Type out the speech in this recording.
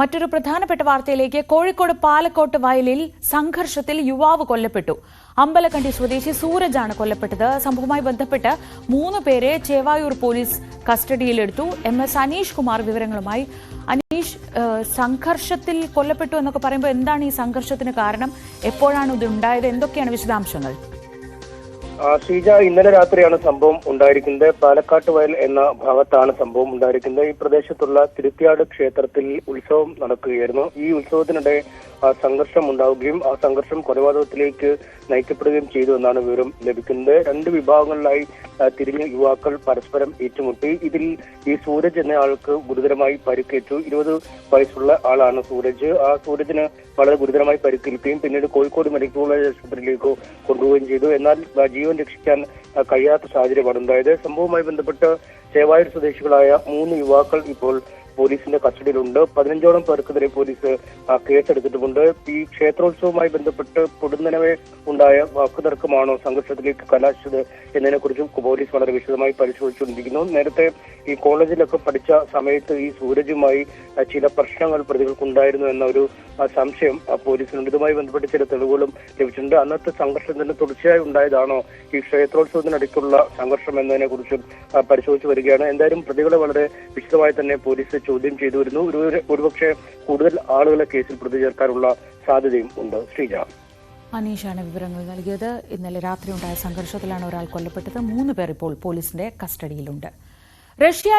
മറ്റൊരു പ്രധാനപ്പെട്ട വാർത്തയിലേക്ക് കോഴിക്കോട് പാലക്കോട്ട് വയലിൽ സംഘർഷത്തിൽ യുവാവ് കൊല്ലപ്പെട്ടു. അമ്പലക്കണ്ടി സ്വദേശി സൂരജാണ് കൊല്ലപ്പെട്ടത്. സംഭവവുമായി ബന്ധപ്പെട്ട് മൂന്ന് പേരെ ചേവായൂർ പോലീസ് കസ്റ്റഡിയിലെടുത്തു. എം എസ് അനീഷ് കുമാർ വിവരങ്ങളുമായി. അനീഷ് സംഘർഷത്തിൽ കൊല്ലപ്പെട്ടു എന്നൊക്കെ പറയുമ്പോൾ എന്താണ് ഈ സംഘർഷത്തിന് കാരണം? എപ്പോഴാണ് ഇത് ഉണ്ടായത്? എന്തൊക്കെയാണ് വിശദാംശങ്ങൾ? ശ്രീജ ഇന്നലെ രാത്രിയാണ് സംഭവം ഉണ്ടായിരിക്കുന്നത്. പാലക്കാട്ട് വയൽ എന്ന ഭാഗത്താണ് സംഭവം ഉണ്ടായിരിക്കുന്നത്. ഈ പ്രദേശത്തുള്ള തിരുത്തിയാട് ക്ഷേത്രത്തിൽ ഉത്സവം നടക്കുകയായിരുന്നു. ഈ ഉത്സവത്തിനിടെ സംഘർഷം ഉണ്ടാവുകയും ആ സംഘർഷം കൊലപാതകത്തിലേക്ക് നയിക്കപ്പെടുകയും ചെയ്തു എന്നാണ് വിവരം ലഭിക്കുന്നത്. രണ്ട് വിഭാഗങ്ങളിലായി തിരിഞ്ഞ യുവാക്കൾ പരസ്പരം ഏറ്റുമുട്ടി. ഇതിൽ ഈ സൂരജ് എന്ന ആൾക്ക് ഗുരുതരമായി പരിക്കേറ്റു. ഇരുപത് വയസ്സുള്ള ആളാണ് സൂരജ്. ആ സൂരജിന് വളരെ ഗുരുതരമായി പരിക്കേൽക്കുകയും പിന്നീട് കോഴിക്കോട് മെഡിക്കൽ കോളേജ് ആശുപത്രിയിലേക്ക് കൊണ്ടുപോവുകയും ചെയ്തു. എന്നാൽ ജീവൻ രക്ഷിക്കാൻ കഴിയാത്ത സാഹചര്യമാണ് ഉണ്ടായത്. സംഭവവുമായി ബന്ധപ്പെട്ട് ചേവായൂർ സ്വദേശികളായ മൂന്ന് യുവാക്കൾ ഇപ്പോൾ പോലീസിന്റെ കസ്റ്റഡിയിലുണ്ട്. പതിനഞ്ചോളം പേർക്കെതിരെ പോലീസ് കേസെടുത്തിട്ടുമുണ്ട്. ഈ ക്ഷേത്രോത്സവവുമായി ബന്ധപ്പെട്ട് പൊടുന്നനവേ ഉണ്ടായ വാക്കുതർക്കമാണോ സംഘർഷത്തിലേക്ക് കലാശിച്ചത് എന്നതിനെക്കുറിച്ച് പോലീസ് വളരെ വിശദമായി പരിശോധിച്ചുകൊണ്ടിരിക്കുന്നു. നേരത്തെ ഈ കോളേജിലൊക്കെ പഠിച്ച സമയത്ത് ഈ സൂരജുമായി ചില പ്രശ്നങ്ങൾ പ്രതികൾക്കുണ്ടായിരുന്നു എന്ന ഒരു സംശയം പോലീസിനുണ്ട് ഇതുമായി ബന്ധപ്പെട്ട് ചില തെളിവുകളും ലഭിച്ചിട്ടുണ്ട്. അന്നത്തെ സംഘർഷത്തിന്റെ തുടർച്ചയായി ഉണ്ടായതാണോ? ഈ ക്ഷേത്രോത്സവത്തിനടുത്തുള്ള സംഘർഷം എന്നതിനെ കുറിച്ചും പരിശോധിച്ചു വരികയാണ്. എന്തായാലും പ്രതികളെ വളരെ വിശദമായി തന്നെ പോലീസ് ചോദ്യം ചെയ്തു വരുന്നു ഒരു ഒരുപക്ഷെ കൂടുതൽ ആളുകളെ കേസിൽ പ്രതി ചേർക്കാനുള്ള സാധ്യതയും ഉണ്ട്. ശ്രീജ. അനീഷാണ് വിവരങ്ങൾ നൽകിയത്. ഇന്നലെ രാത്രി ഉണ്ടായ സംഘർഷത്തിലാണ് ഒരാൾ കൊല്ലപ്പെട്ടത്. മൂന്ന് പേർ ഇപ്പോൾ പോലീസിന്റെ കസ്റ്റഡിയിലുണ്ട്. റഷ്യ